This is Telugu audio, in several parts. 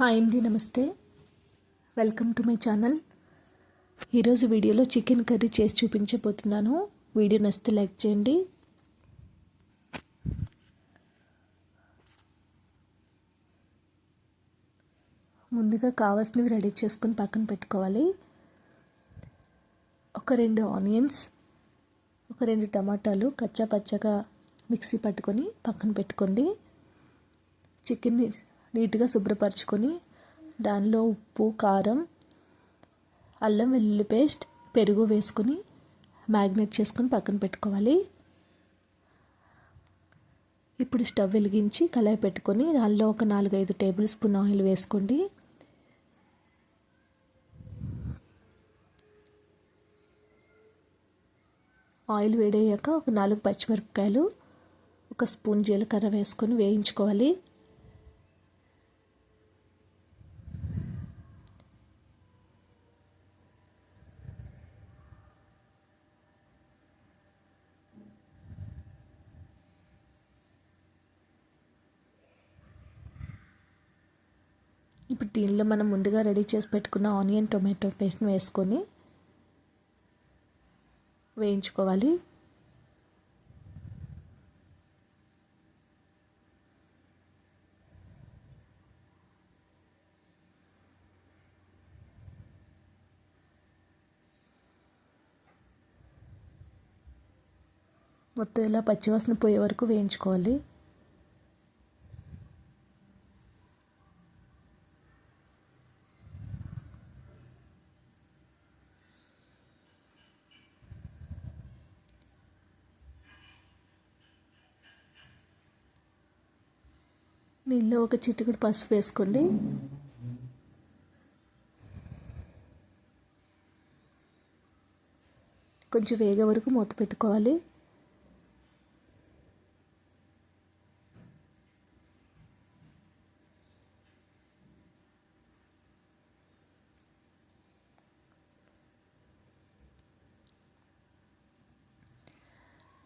హాయ్ అండి నమస్తే. వెల్కమ్ టు మై ఛానల్ ఈరోజు వీడియోలో చికెన్ కర్రీ చేసి చూపించబోతున్నాను. వీడియో నచ్చితే లైక్ చేయండి. ముందుగా కావాల్సినవి రెడీ చేసుకొని పక్కన పెట్టుకోవాలి. ఒక రెండు ఆనియన్స్ ఒక రెండు టమాటాలు కచ్చా పచ్చగా మిక్సీ పట్టుకొని పక్కన పెట్టుకోండి. చికెన్ని నీట్గా శుభ్రపరచుకొని దానిలో ఉప్పు కారం అల్లం వెల్లుల్లి పేస్ట్ పెరుగు వేసుకొని మ్యాగ్నేట్ చేసుకొని పక్కన పెట్టుకోవాలి. ఇప్పుడు స్టవ్ వెలిగించి కళాయి పెట్టుకొని దానిలో ఒక నాలుగైదు టేబుల్ స్పూన్ ఆయిల్ వేసుకోండి. ఆయిల్ వేడయ్యాక ఒక నాలుగు పచ్చిమిరపకాయలు ఒక స్పూన్ జీలకర్ర వేసుకొని వేయించుకోవాలి ఇప్పుడు దీనిలో మనం ముందుగా రెడీ చేసి పెట్టుకున్న ఆనియన్ టొమాటో పేస్ట్ని వేసుకొని వేయించుకోవాలి. మొత్తం ఇలా పచ్చివాసన పోయే వరకు వేయించుకోవాలి. నీళ్ళు ఒక చిట్టుకుడు పసుపు వేసుకోండి. కొంచెం వేగే వరకు మూత పెట్టుకోవాలి.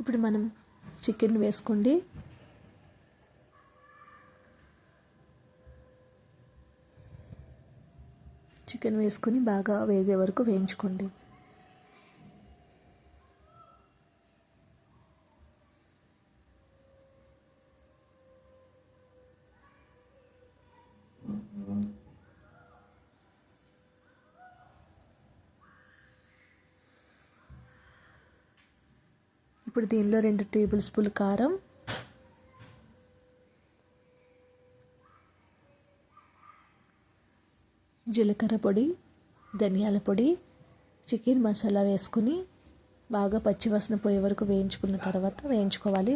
ఇప్పుడు మనం చికెన్ వేసుకోండి. చికెన్ వేసుకొని బాగా వేగే వరకు వేయించుకోండి. ఇప్పుడు దీనిలో రెండు టేబుల్ స్పూన్ కారం జీలకర్ర పొడి ధనియాల పొడి చికెన్ మసాలా వేసుకుని బాగా పచ్చివాసన పోయే వరకు వేయించుకున్న తర్వాత వేయించుకోవాలి.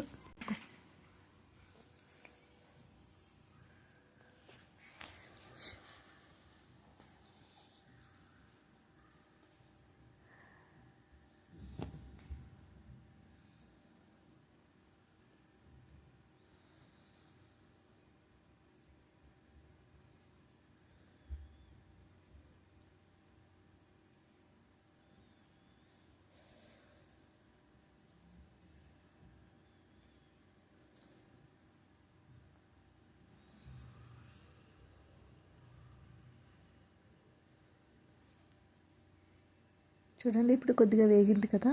చూడండి ఇప్పుడు కొద్దిగా వేగింది కదా.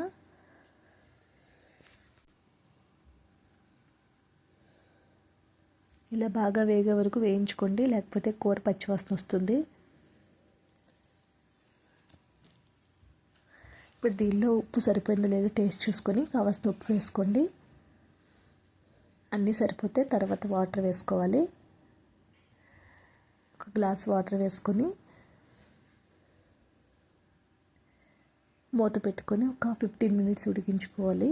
ఇలా బాగా వేగే వరకు వేయించుకోండి లేకపోతే కూర పచ్చివాసన వస్తుంది. ఇప్పుడు దీనిలో ఉప్పు సరిపోయిందో లేదో టేస్ట్ చూసుకొని కావాల్సిన ఉప్పు వేసుకోండి. అన్నీ సరిపోతే తర్వాత వాటర్ వేసుకోవాలి. ఒక గ్లాస్ వాటర్ వేసుకొని మూత పెట్టుకొని ఒక ఫిఫ్టీన్ మినిట్స్ ఉడికించుకోవాలి.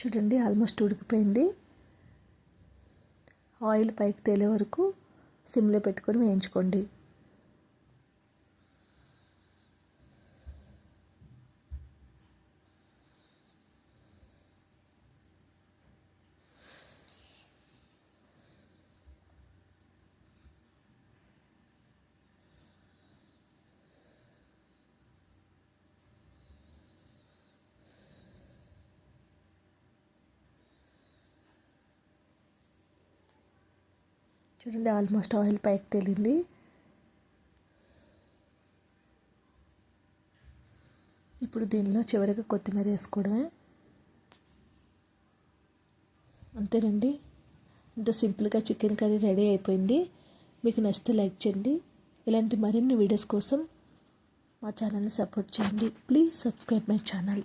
చూడండి ఆల్మోస్ట్ ఉడికిపోయింది. ఆయిల్ పైకి తేలే వరకు సిమ్లో పెట్టుకొని వేయించుకోండి. చూడండి ఆల్మోస్ట్ ఆయిల్ పైకి తేలింది. ఇప్పుడు దీనిలో చివరిగా కొత్తిమీర వేసుకోవడమే. అంతేనండి. ఇంత సింపుల్గా చికెన్ కర్రీ రెడీ అయిపోయింది. మీకు నచ్చితే లైక్ చేయండి. ఇలాంటి మరిన్ని వీడియోస్ కోసం మా ఛానల్ని సపోర్ట్ చేయండి. Please subscribe my channel.